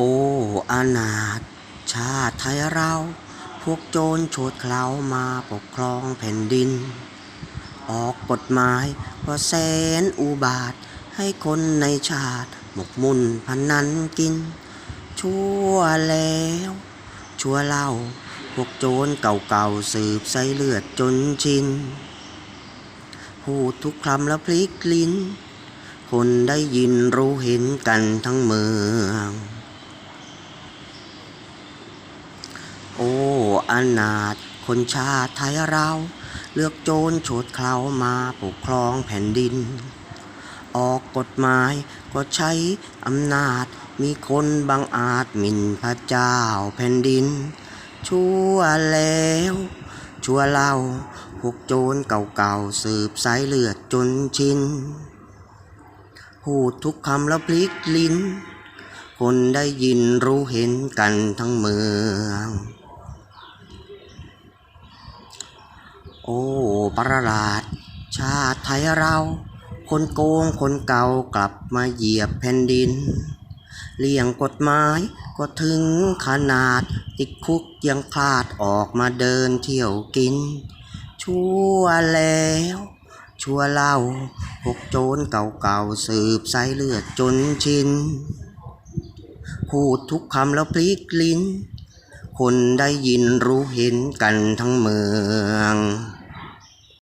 โอ้อานาถชาติไทยเรา พวกโจรโฉดเคล้ามาปกครองแผ่นดิน ออกกฎหมายว่าแสนอุบาท ให้คนในชาติหมกมุ่นพันนันกิน ชั่วแล้ว ชั่วเล่า พวกโจรเก่าๆสืบใส่เลือดจนชินพูดทุกคำแล้วพลิกลิ้น คนได้ยินรู้เห็นกันทั้งเมือง โอ้อนาถคนชาติไทยเรา เลือกโจรโฉดเคล้ามาปกครองแผ่นดิน ออกกฎหมายก็ใช้อำนาจมีคนบางอาจหมิ่นพระเจ้าแผ่นดิน ชั่วแล้ว ชั่วเล่าพวกโจรเก่าๆ สืบสายเลือดจนชิน พูดทุกคำแล้วพลิกลิ้น คนได้ยินรู้เห็นกันทั้งเมือง โอ้ประหลาด ชาติไทยเรา คนโกงคนเก่ากลับมาเหยียบแผ่นดิน เลี่ยงกฎหมายก็ถึงขนาด ติดคุกยังพลาดออกมาเดินเที่ยวกิน ชั่วแล้ว ชั่วเล่าพกโจรเก่าๆสืบสายเลือดจนชินพูดทุกคำแล้วพลิกลิ้น คนได้ยินรู้เห็นกันทั้งเมือง